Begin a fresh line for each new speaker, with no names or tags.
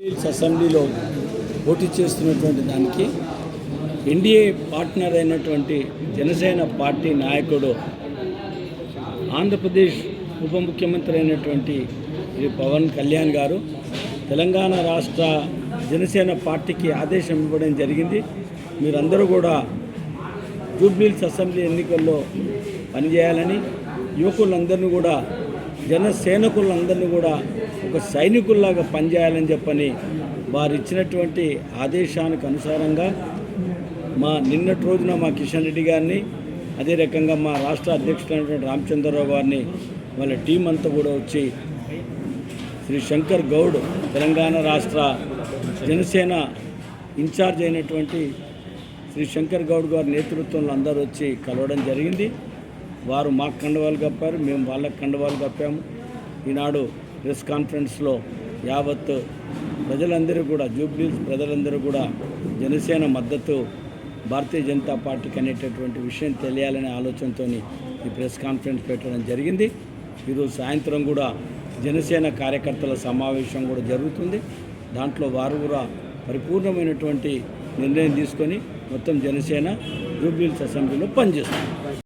Hills అసెంబ్లీలో పోటీ చేస్తున్నటువంటి దానికి ఎన్డీఏ పార్ట్నర్ అయినటువంటి జనసేన పార్టీ నాయకుడు ఆంధ్రప్రదేశ్ ఉప ముఖ్యమంత్రి అయినటువంటి శ్రీ పవన్ కళ్యాణ్ గారు తెలంగాణ రాష్ట్ర జనసేన పార్టీకి ఆదేశం ఇవ్వడం జరిగింది. మీరందరూ కూడా జూబ్లీల్స్ అసెంబ్లీ ఎన్నికల్లో పనిచేయాలని యువకులందరినీ కూడా జనసేనకులందరినీ కూడా ఒక సైనికుల్లాగా పనిచేయాలని చెప్పని వారు ఇచ్చినటువంటి ఆదేశానికి అనుసారంగా మా నిన్నటి రోజున మా కిషన్ రెడ్డి గారిని అదే రకంగా మా రాష్ట్ర అధ్యక్షుడైనటువంటి రామచంద్రరావు గారిని వాళ్ళ టీం అంతా కూడా వచ్చి శ్రీ శంకర్ గౌడ్ తెలంగాణ రాష్ట్ర జనసేన ఇన్ఛార్జ్ అయినటువంటి శ్రీ శంకర్ గౌడ్ గారి నేతృత్వంలో అందరూ వచ్చి కలవడం జరిగింది. వారు మాకు కండవాలు కప్పారు మేము వాళ్ళకి కండవాలు కప్పాము. ఈనాడు ప్రెస్ కాన్ఫరెన్స్లో యావత్ ప్రజలందరూ కూడా జూబ్లీస్ ప్రజలందరూ కూడా జనసేన మద్దతు భారతీయ జనతా పార్టీకి అనేటటువంటి విషయం తెలియాలనే ఆలోచనతో ఈ ప్రెస్ కాన్ఫరెన్స్ పెట్టడం జరిగింది. ఈరోజు సాయంత్రం కూడా జనసేన కార్యకర్తల సమావేశం కూడా జరుగుతుంది. దాంట్లో వారు కూడా పరిపూర్ణమైనటువంటి నిర్ణయం తీసుకొని మొత్తం జనసేన జూబ్లీల్స్ అసెంబ్లీలో పనిచేస్తుంది.